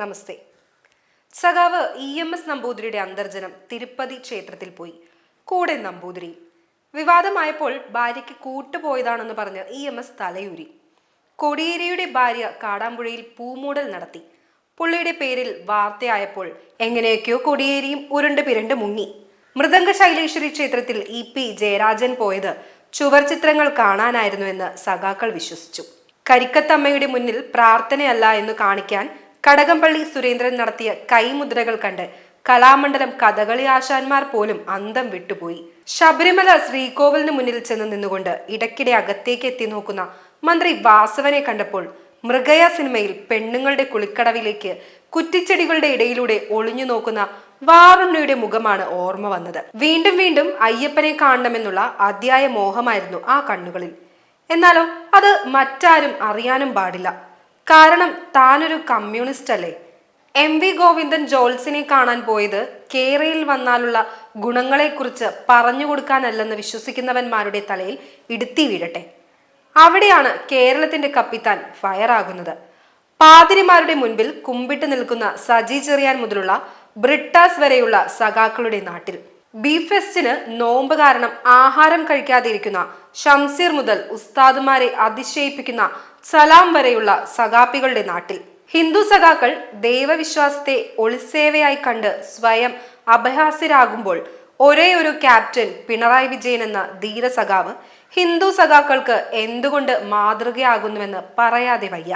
നമസ്തേ. സഖാവ് E M S നമ്പൂതിരിയുടെ അന്തർജനം തിരുപ്പതി ക്ഷേത്രത്തിൽ പോയി. കൂടെ നമ്പൂതിരി. വിവാദമായപ്പോൾ ഭാര്യയ്ക്ക് കൂട്ടുപോയതാണെന്ന് പറഞ്ഞ് ഇ എം എസ് തലയൂരി. കൊടിയേരിയുടെ ഭാര്യ കാടാമ്പുഴയിൽ പൂമൂടൽ നടത്തി. പുള്ളിയുടെ പേരിൽ വാർത്തയായപ്പോൾ എങ്ങനെയൊക്കെയോ കൊടിയേരിയും ഉരുണ്ട് പിരണ്ട് മുങ്ങി. മൃദംഗ ശൈലേശ്വരി ക്ഷേത്രത്തിൽ ഇ പി ജയരാജൻ പോയത് ചുവർ ചിത്രങ്ങൾ കാണാനായിരുന്നുവെന്ന് സഖാക്കൾ വിശ്വസിച്ചു. കരിക്കത്തമ്മയുടെ മുന്നിൽ പ്രാർത്ഥനയല്ല എന്ന് കാണിക്കാൻ കടകംപള്ളി സുരേന്ദ്രൻ നടത്തിയ കൈമുദ്രകൾ കണ്ട് കലാമണ്ഡലം കഥകളി ആശാന്മാർ പോലും അന്തം വിട്ടുപോയി. ശബരിമല ശ്രീകോവിലിന് മുന്നിൽ ചെന്ന് നിന്നുകൊണ്ട് ഇടയ്ക്കിടെ അകത്തേക്ക് എത്തി നോക്കുന്ന മന്ത്രി വാസവനെ കണ്ടപ്പോൾ മൃഗയ സിനിമയിൽ പെണ്ണുങ്ങളുടെ കുളിക്കടവിലേക്ക് കുറ്റിച്ചെടികളുടെ ഇടയിലൂടെ ഒളിഞ്ഞു നോക്കുന്ന വാറുണ്ണയുടെ മുഖമാണ് ഓർമ്മ വന്നത്. വീണ്ടും വീണ്ടും അയ്യപ്പനെ കാണണമെന്നുള്ള അതിയായ മോഹമായിരുന്നു ആ കണ്ണുകളിൽ. എന്നാലോ അത് മറ്റാരും അറിയാനും പാടില്ല. കാരണം താനൊരു കമ്മ്യൂണിസ്റ്റ് അല്ലേ എം വി ഗോവിന്ദൻ ജോൽസിനെ കാണാൻ പോയത് കേരയിൽ വന്നാലുള്ള ഗുണങ്ങളെക്കുറിച്ച് പറഞ്ഞു കൊടുക്കാനല്ലെന്ന് വിശ്വസിക്കുന്നവന്മാരുടെ തലയിൽ ഇടുത്തി വീഴട്ടെ. അവിടെയാണ് കേരളത്തിന്റെ കപ്പിത്താൻ ഫയറാകുന്നത്. പാതിരിമാരുടെ മുൻപിൽ കുമ്പിട്ട് നിൽക്കുന്ന സജി ചെറിയാൻ മുതലുള്ള ബ്രിട്ടാസ് വരെയുള്ള സഖാക്കളുടെ നാട്ടിൽ. ബീഫ് ഫെസ്റ്റിന് നോമ്പ് കാരണം ആഹാരം കഴിക്കാതിരിക്കുന്ന ഷംസീർ മുതൽ ഉസ്താദുമാരെ അതിശയിപ്പിക്കുന്ന സലാം വരെയുള്ള സഖാപ്പികളുടെ നാട്ടിൽ. ഹിന്ദു സഖാക്കൾ ദൈവവിശ്വാസത്തെ ഒളിസേവയായി കണ്ട് സ്വയം അപഹാസ്യരാകുമ്പോൾ ഒരേ ഒരു ക്യാപ്റ്റൻ പിണറായി വിജയൻ എന്ന ധീര ധീരസഖാവ് ഹിന്ദു സഖാക്കൾക്ക് എന്തുകൊണ്ട് മാതൃകയാകുന്നുവെന്ന് പറയാതെ വയ്യ.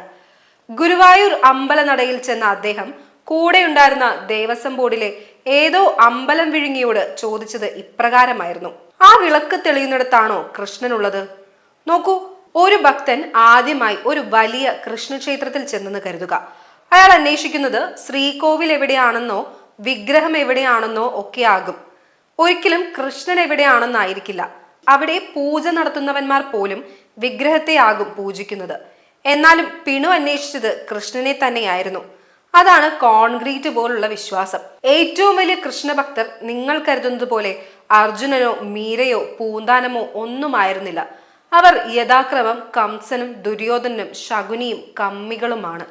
ഗുരുവായൂർ അമ്പലനടയിൽ ചെന്ന അദ്ദേഹം കൂടെയുണ്ടായിരുന്ന ദേവസ്വം ബോർഡിലെ ഏതോ അമ്പലം വിഴുങ്ങിയോട് ചോദിച്ചത് ഇപ്രകാരമായിരുന്നു. ആ വിളക്ക് തെളിയുന്നിടത്താണോ കൃഷ്ണനുള്ളത്? നോക്കൂ ഒരു ഭക്തൻ ആദ്യമായി ഒരു വലിയ കൃഷ്ണക്ഷേത്രത്തിൽ ചെന്നെന്ന് കരുതുക. അയാൾ അന്വേഷിക്കുന്നത് ശ്രീകോവിൽ എവിടെയാണെന്നോ വിഗ്രഹം എവിടെയാണെന്നോ ഒക്കെ ആകും ഒരിക്കലും കൃഷ്ണൻ എവിടെയാണെന്നായിരിക്കില്ല. അവിടെ പൂജ നടത്തുന്നവന്മാർ പോലും വിഗ്രഹത്തെ ആകും പൂജിക്കുന്നത്. എന്നാലും പിണു അന്വേഷിച്ചത് കൃഷ്ണനെ തന്നെയായിരുന്നു. അതാണ് കോൺക്രീറ്റ് പോലുള്ള വിശ്വാസം. ഏറ്റവും വലിയ കൃഷ്ണഭക്തർ നിങ്ങൾ കരുതുന്നത് പോലെ അർജുനനോ മീരയോ പൂന്താനമോ ഒന്നുമായിരുന്നില്ല അവർ യഥാക്രമം കംസനും ദുര്യോധനും ശകുനിയും കമ്മികളുമാണ്.